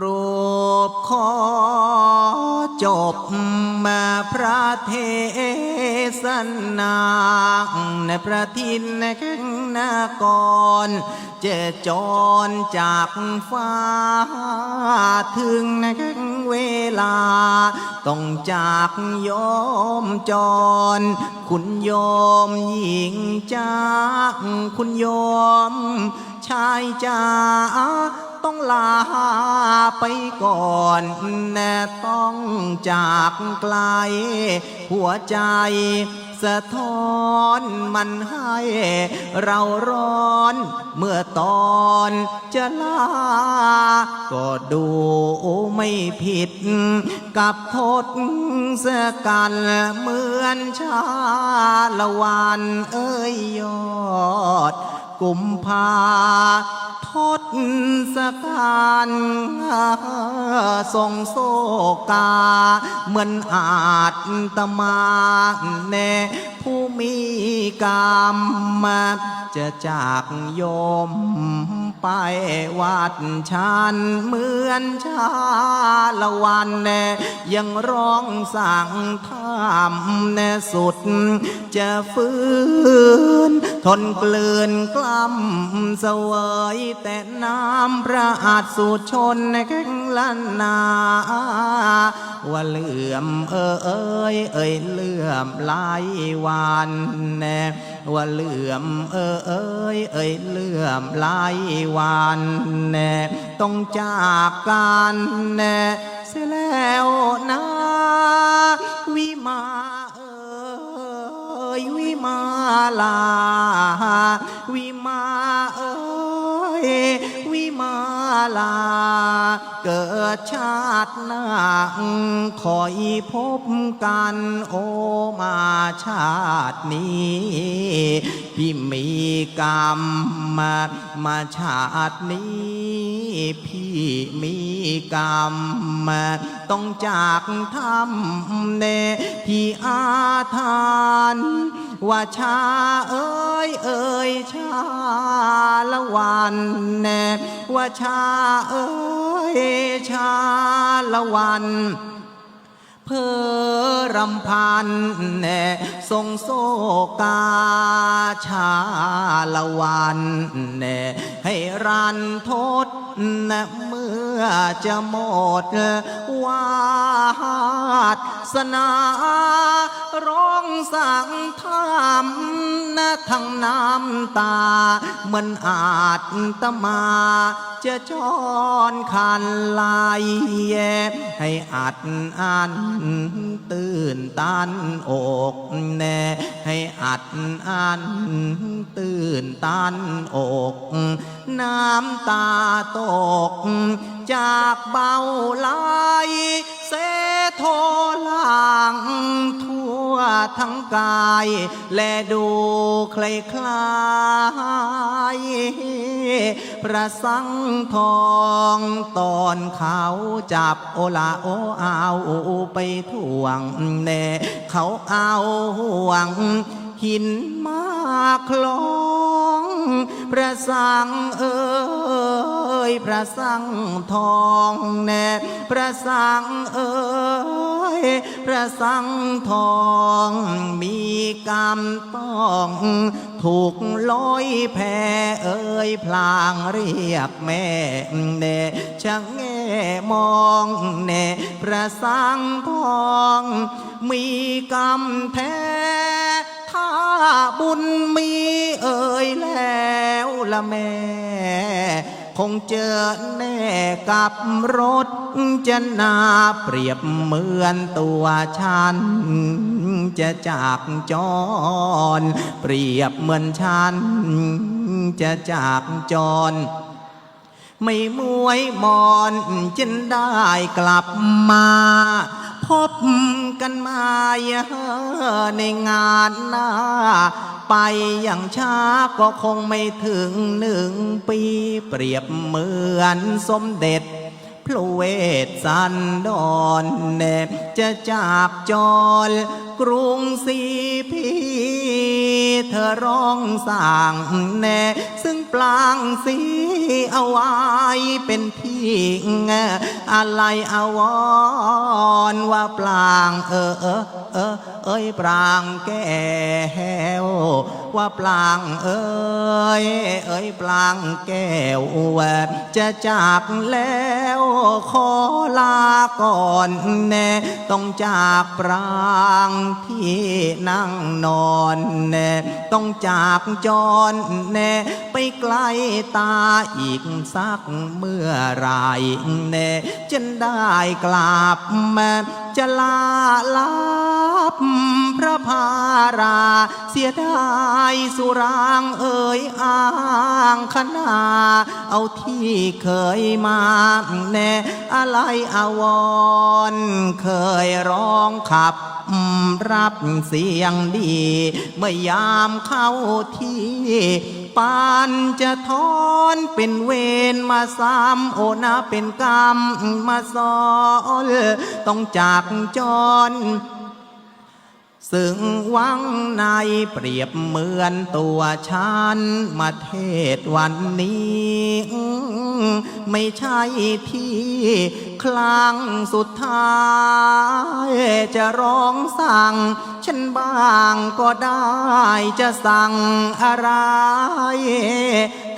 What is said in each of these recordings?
รูปขอจบมาพระเทศนาในประทินในข้งนาก่อนเจจรจากฟ้า ถึงในข้งเวลา ต้องจากโยมจร คุณโยมหญิงจาก คุณโยมชายจ้า ต้องลาไปก่อนแน่ต้องจากไกล หัวใจสะท้อนมันให้เราร้อนเมื่อตอนจะลา ก็ดูไม่ผิด กับทศกันเหมือนชาละวันเอ้ยยอด กุมภาทศสการทรงโซกา เหมือนอาจตมาแน่ผู้มีกรรมม จะจากโยมไปวัดชันเหมือนชาละวันแน่ยังร้องสั่งทำแน่สุด จะฟื้น ทนเกลืนกล้ำเสวยแต่น้ำพระอาจสูตรชนแข้งล้านนาว่าเหลื่อมเออเอยเอยเหลื่อมลายวานแน่ ว่าเหลื่อมเออเอ้ยเอ้ยเหลื่อมหลายวานแน่ต้องจากกันแน่เสียแล้วนะวิมาเอ้ยวิมาลาวิมาเอย มาลา เกิดชาติหน้าคอยพบกันโอมาชาตินี้พี่มีกรรมมามาชาตินี้พี่มีกรรมมาต้องจากทำเนที่อาทาน ว่าชาเอ้ยเอ้ยชาละวันแน่ว่าชาเอ้ยชาละวันเพอรำพันแน่ทรงโซกาชาละวันแน่ให้รันทด นะเมื่อจะหมดวาสนาร้องสั่งทำนะทั้งน้ำตา มันอาจตมาจะจอนคันลายแยให้อัดอันตื่นตันอกแน่ให้ อัดอันตื่นตันอก น้ำตาตก จากเบาไหลเสโทลางทั่วทั้งกาย และดูคลายคลายๆพระสังทองตอนเขาจับโอลาโอเอาไปถ่วงแน่เขาเอาห่วง หินมาคลองพระสังเอ่ยพระสังทองแน่พระสังเอ่ยพระสังทองมีกรรมต้องถูกลอยแพเอ่ยพลางเรียกแม่เน่ช่างแง่มองเน่พระสังทอง มีกรรมแท้ บุญมีเอ่ยแล้วละแม่ คงเจอแน่กับรถจะนาเปรียบเหมือนตัวฉัน จะจากจร เปรียบเหมือนฉัน จะจากจรไม่มวยมอนจนได้กลับมา พบกันมาในงานหน้า ไปอย่างช้าก็คงไม่ถึงหนึ่งปี เปรียบเหมือนสมเด็จพระเวสสันดรเนบจะจากจรกรุงศรีพิเธอร้องสั่งแน่ ซึ่งปลางสีเอาไว้เป็นที่อะไรอาวรณ์ว่าปลางเออเออเออเอ้ยปลางแก้วว่าปลางเอ้ยเอ้ยปลางแก้วจะจากแล้วขอลาก่อนแน่ต้องจากปรางที่นั่งนอนแน่ต้องจากจรแน่ไปไกลตาอีกสักเมื่อไหรแน่จะได้กลับมาจะลาลับพระพารา เสียดายสุรางเอ่ยอ้างคณาเอาที่เคยมาแน่อะไรอาวรเคยร้องขับรับเสียงดี เมื่อยามเข้าที่ ปานจะทอนเป็นเวรมาซ้ำโอนะเป็นกรรมมาสอนต้องจากจรซึ่งวังในเปรียบเหมือนตัวฉันมาเทศวันนี้ ไม่ใช่ที่ ครั้งสุดท้าย จะร้องสั่ง ฉันบ้างก็ได้จะสั่งอะไร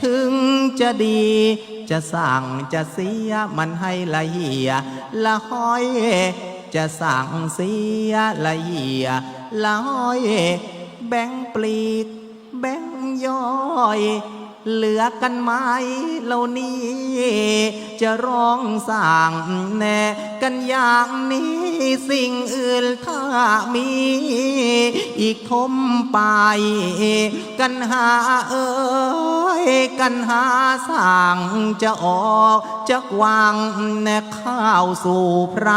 ถึงจะดีจะสั่งจะเสียมันให้ละเหียละห้อย จะสั่งเสียละเหียละห้อย แบ่งปลีก แบ่งย่อย เหลือกันไหมเหล่านี้ จะร้องสั่งแน่กันอย่างนี้สิ่งอื่นถ้ามี อีกทมไป กันหาเอ้ยกันหาสั่งจะออกจากวังแน่ข้าวสู่ไพร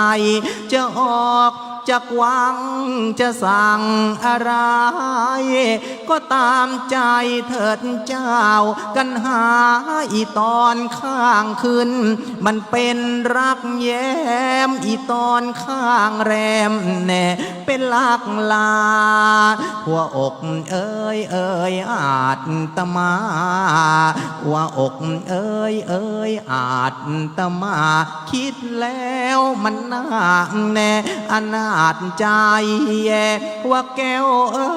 จะออก จากวังจะสั่งอะไร ก็ตามใจเถิดเจ้า กันหาอีตอนข้างขึ้นมันเป็นรักแย้มอีตอนข้างแรมแน่เป็นลักลาหัวอกเอ้ยเอ้ยอาจตมาหัวอกเอ้ยเอ้ยอาจตมา คิดแล้วมันน่าแน่อนาจใจแย่ว่าแก้วเอ้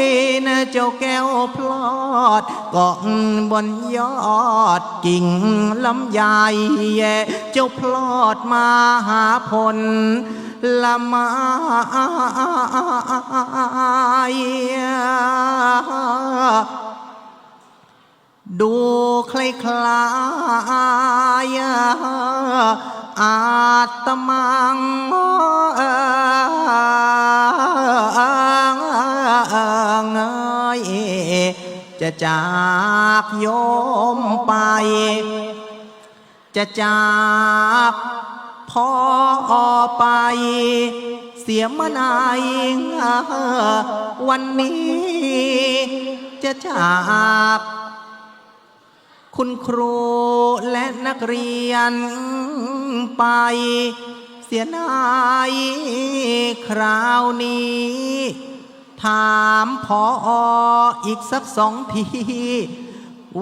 ยนะเจ้าแก้วพลอดเกาะบนยอดกิ่งลำไยแย่เจ้าพลอดมาหาผลละไมาดูคล้ายๆอาตมัง จะจากโยมไป จะจากพ่อไป เสียมานายวันนี้ จะจากคุณครูและนักเรียนไป เสียนายคราวนี้ ถามพออีกสักสองที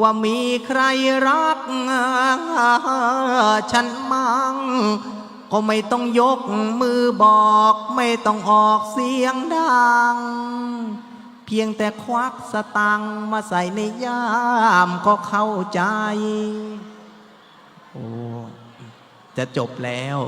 ว่ามีใครรัก ฉันมั่ง ก็ไม่ต้องยกมือบอก ไม่ต้องออกเสียงดัง เพียงแต่ควักสตังค์มาใส่ในย่ามก็เข้าใจ โอ้ จะจบแล้ว